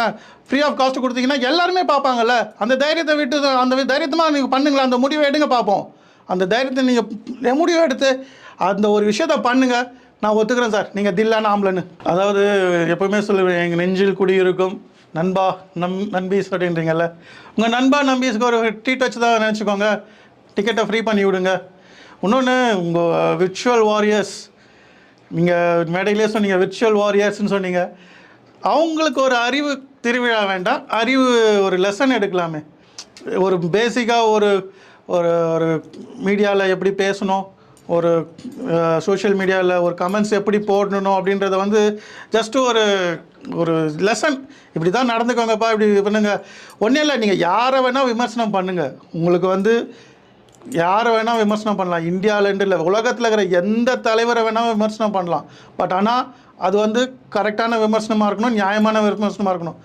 வச்சுக்கோங்களேன் free of cost கொடுத்தீங்கன்னா எல்லாருமே பார்ப்பாங்கல்ல? அந்த தைரியத்தை விட்டு அந்த தைரியத்தமாக நீங்கள் பண்ணுங்களேன் அந்த முடிவை எடுங்க பார்ப்போம். அந்த தைரியத்தை நீங்கள் முடிவை எடுத்து அந்த ஒரு விஷயத்த பண்ணுங்கள் நான் ஒத்துக்கிறேன் சார். நீங்கள் தில்லான ஆம்பளைன்னு. அதாவது எப்போவுமே சொல்லுவேன் எங்கள் நெஞ்சில் குடியிருக்கும் நண்பா நம் நண்பீஸ் அப்படின்றீங்கல்ல உங்கள் நண்பா நம்பீஸ்க்கு ஒரு ட்ரீட் வச்சு தான் நினச்சிக்கோங்க. டிக்கெட்டை ஃப்ரீ பண்ணி விடுங்க. இன்னொன்று உங்கள் விர்ச்சுவல் uh, வாரியர்ஸ் நீங்கள் மேடையிலே சொன்னீங்க விர்ச்சுவல் வாரியர்ஸ்னு சொன்னீங்க. அவங்களுக்கு ஒரு அறிவு திருவிழா வேண்டாம் அறிவு ஒரு லெசன் எடுக்கலாமே. ஒரு பேசிக்காக ஒரு ஒரு ஒரு மீடியாவில் எப்படி பேசணும் ஒரு சோஷியல் மீடியாவில் ஒரு கமெண்ட்ஸ் எப்படி போடணும் அப்படின்றத வந்து ஜஸ்ட்டு ஒரு ஒரு லெசன் இப்படி தான் நடந்துக்கோங்கப்பா இப்படி பண்ணுங்கள் ஒன்றும் இல்லை நீங்கள் யாரை வேணால் விமர்சனம் பண்ணுங்கள் உங்களுக்கு வந்து யாரை வேணால் விமர்சனம் பண்ணலாம். இந்தியாவிலேருந்து இல்லை உலகத்தில் இருக்கிற எந்த தலைவரை வேணால் விமர்சனம் பண்ணலாம். பட் ஆனால் அது வந்து கரெக்டான விமர்சனமாக இருக்கணும் நியாயமான விமர்சனமாக இருக்கணும்.